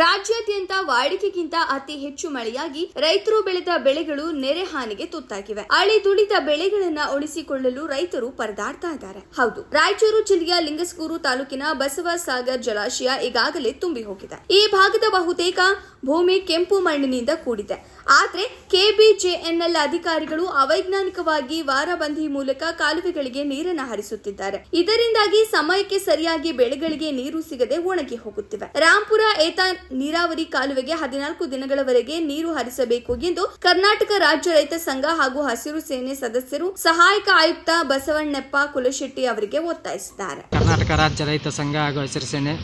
ರಾಜ್ಯಾದ್ಯಂತ ವಾಡಿಕೆಗಿಂತ ಅತಿ ಹೆಚ್ಚು ಮಳೆಯಾಗಿ ರೈತರು ಬೆಳೆದ ಬೆಳೆಗಳು ನೆರೆ ಹಾನಿಗೆ ತುತ್ತಾಗಿವೆ. ಅಳಿದುಳಿದ ಬೆಳೆಗಳನ್ನ ಉಳಿಸಿಕೊಳ್ಳಲು ರೈತರು ಪರದಾಡ್ತಾ ಇದ್ದಾರೆ. ಹೌದು, ರಾಯಚೂರು ಜಿಲ್ಲೆಯ ಲಿಂಗಸ್ಕೂರು ತಾಲೂಕಿನ ಬಸವ ಸಾಗರ್ ಜಲಾಶಯ ಈಗಾಗಲೇ ತುಂಬಿ ಹೋಗಿದೆ. ಈ ಭಾಗದ ಬಹುತೇಕ ಭೂಮಿ ಕೆಂಪು ಮಣ್ಣಿನಿಂದ ಕೂಡಿದೆ. ಆದ್ರೆ ಕೆಬಿಜೆಎನ್ಎಲ್ ಅಧಿಕಾರಿಗಳು ಅವೈಜ್ಞಾನಿಕವಾಗಿ ವಾರಬಂದಿ ಮೂಲಕ ಕಾಲುವೆಗಳಿಗೆ ನೀರನ್ನು ಹರಿಸುತ್ತಿದ್ದಾರೆ. ಇದರಿಂದಾಗಿ ಸಮಯಕ್ಕೆ ಸರಿಯಾಗಿ ಬೆಳೆಗಳಿಗೆ ನೀರು ಸಿಗದೆ ಒಣಗಿ ಹೋಗುತ್ತಿವೆ. ರಾಂಪುರ ಏತ ನೀರಾವರಿ ಕಾಲುವೆಗೆ ಹದಿನಾಲ್ಕು ದಿನಗಳವರೆಗೆ ನೀರು ಹರಿಸಬೇಕು ಎಂದು ಕರ್ನಾಟಕ ರಾಜ್ಯ ರೈತ ಸಂಘ ಹಾಗೂ ಹಸಿರು ಸೇನೆ ಸದಸ್ಯರು ಸಹಾಯಕ ಆಯುಕ್ತ ಬಸವಣ್ಣಪ್ಪ ಕುಲಶೆಟ್ಟಿ ಅವರಿಗೆ ಒತ್ತಾಯಿಸಿದ್ದಾರೆ. ಕರ್ನಾಟಕ ರಾಜ್ಯ ರೈತ ಸಂಘ ಹಾಗೂ ಹಸಿರು ಸೇನೆ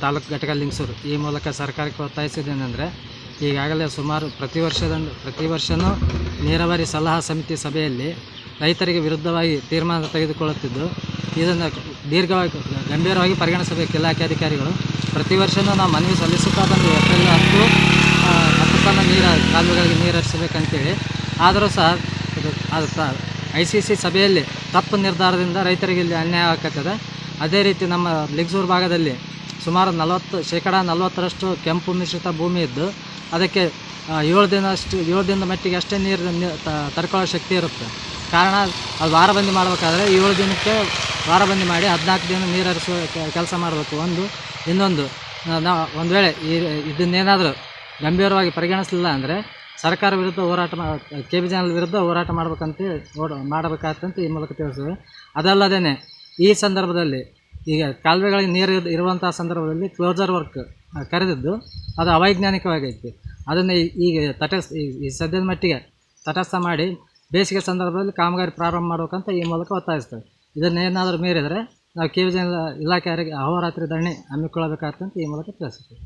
ತಾಲೂಕು ಘಟಕ ಲಿಂಗಸೂರು ಈ ಮೂಲಕ ಸರ್ಕಾರಕ್ಕೆ ಒತ್ತಾಯಿಸಿದ್ದೇನೆಂದರೆ ಈಗಾಗಲೇ ಸುಮಾರು ಪ್ರತಿ ವರ್ಷದ ಪ್ರತಿ ವರ್ಷವೂ ನೀರಾವರಿ ಸಲಹಾ ಸಮಿತಿ ಸಭೆಯಲ್ಲಿ ರೈತರಿಗೆ ವಿರುದ್ಧವಾಗಿ ತೀರ್ಮಾನ ತೆಗೆದುಕೊಳ್ಳುತ್ತಿದ್ದು ಇದನ್ನು ದೀರ್ಘವಾಗಿ ಗಂಭೀರವಾಗಿ ಪರಿಗಣಿಸಬೇಕು ಇಲಾಖೆ ಅಧಿಕಾರಿಗಳು. ಪ್ರತಿ ವರ್ಷವೂ ನಾವು ಮನವಿ ಸಲ್ಲಿಸುತ್ತಾ ಬಂದು ಏಪ್ರಿಲ್ ಹತ್ತು ಹತ್ತು ತನಕ ನೀರು, ಕಾಲುವೆಗಳಿಗೆ ನೀರು ಹರಿಸಬೇಕಂತೇಳಿ. ಆದರೂ ಸಹ ಅದು ಐ ಸಿ ಸಿ ಸಭೆಯಲ್ಲಿ ತಪ್ಪು ನಿರ್ಧಾರದಿಂದ ರೈತರಿಗೆ ಇಲ್ಲಿ ಅನ್ಯಾಯ ಆಗ್ತದೆ ಅದೇ ರೀತಿ ನಮ್ಮ ಲಿಗ್ಸೂರು ಭಾಗದಲ್ಲಿ ಸುಮಾರು ನಲವತ್ತು, ಶೇಕಡ ನಲವತ್ತರಷ್ಟು ಕೆಂಪು ಮಿಶ್ರಿತ ಭೂಮಿ ಇದ್ದು, ಅದಕ್ಕೆ ಏಳು ದಿನ ಅಷ್ಟು ಏಳು ದಿನದ ಮಟ್ಟಿಗೆ ಅಷ್ಟೇ ನೀರು ತಡ್ಕೊಳ್ಳೋ ಶಕ್ತಿ ಇರುತ್ತೆ. ಕಾರಣ ಅದು ವಾರಬಂದಿ ಮಾಡಬೇಕಾದ್ರೆ ಏಳು ದಿನಕ್ಕೆ ವಾರಬಂದಿ ಮಾಡಿ ಹದಿನಾಲ್ಕು ದಿನ ನೀರು ಹರಿಸುವ ಕೆಲಸ ಮಾಡಬೇಕು. ಒಂದು, ಇನ್ನೊಂದು ನಾವು ಒಂದು ವೇಳೆ ಈ ಇದನ್ನೇನಾದರೂ ಗಂಭೀರವಾಗಿ ಪರಿಗಣಿಸಲಿಲ್ಲ ಅಂದರೆ ಸರ್ಕಾರ ವಿರುದ್ಧ ಹೋರಾಟ ಮಾ ಕೆ ಬಿ ಚಾನಲ್ ವಿರುದ್ಧ ಹೋರಾಟ ಮಾಡ್ಬೇಕಂತ ಓಡ ಮಾಡಬೇಕಾಗ್ತಂತ ಈ ಮೂಲಕ ತಿಳಿಸಿದೆ. ಅದಲ್ಲದೇ ಈ ಸಂದರ್ಭದಲ್ಲಿ ಈಗ ಕಾಲುವೆಗಳಿಗೆ ನೀರು ಇರ್- ಇರುವಂಥ ಸಂದರ್ಭದಲ್ಲಿ ಕ್ಲೋಸರ್ ವರ್ಕ್ ಕರೆದಿದ್ದು ಅದು ಅವೈಜ್ಞಾನಿಕವಾಗೈತಿ. ಅದನ್ನು ಈಗ ತಟಸ್ಥ ಈ ಸದ್ಯದ ಮಟ್ಟಿಗೆ ತಟಸ್ಥ ಮಾಡಿ ಬೇಸಿಗೆ ಸಂದರ್ಭದಲ್ಲಿ ಕಾಮಗಾರಿ ಪ್ರಾರಂಭ ಮಾಡಬೇಕಂತ ಈ ಮೂಲಕ ಒತ್ತಾಯಿಸ್ತೇವೆ. ಇದನ್ನೇನಾದರೂ ಮೀರಿದರೆ ನಾವು ಕೆ ವಿ ಜನ ಇಲಾಖೆ ಅಹೋರಾತ್ರಿ ಧರಣಿ ಅಂತ ಈ ಮೂಲಕ ತಿಳಿಸ್ತೀವಿ.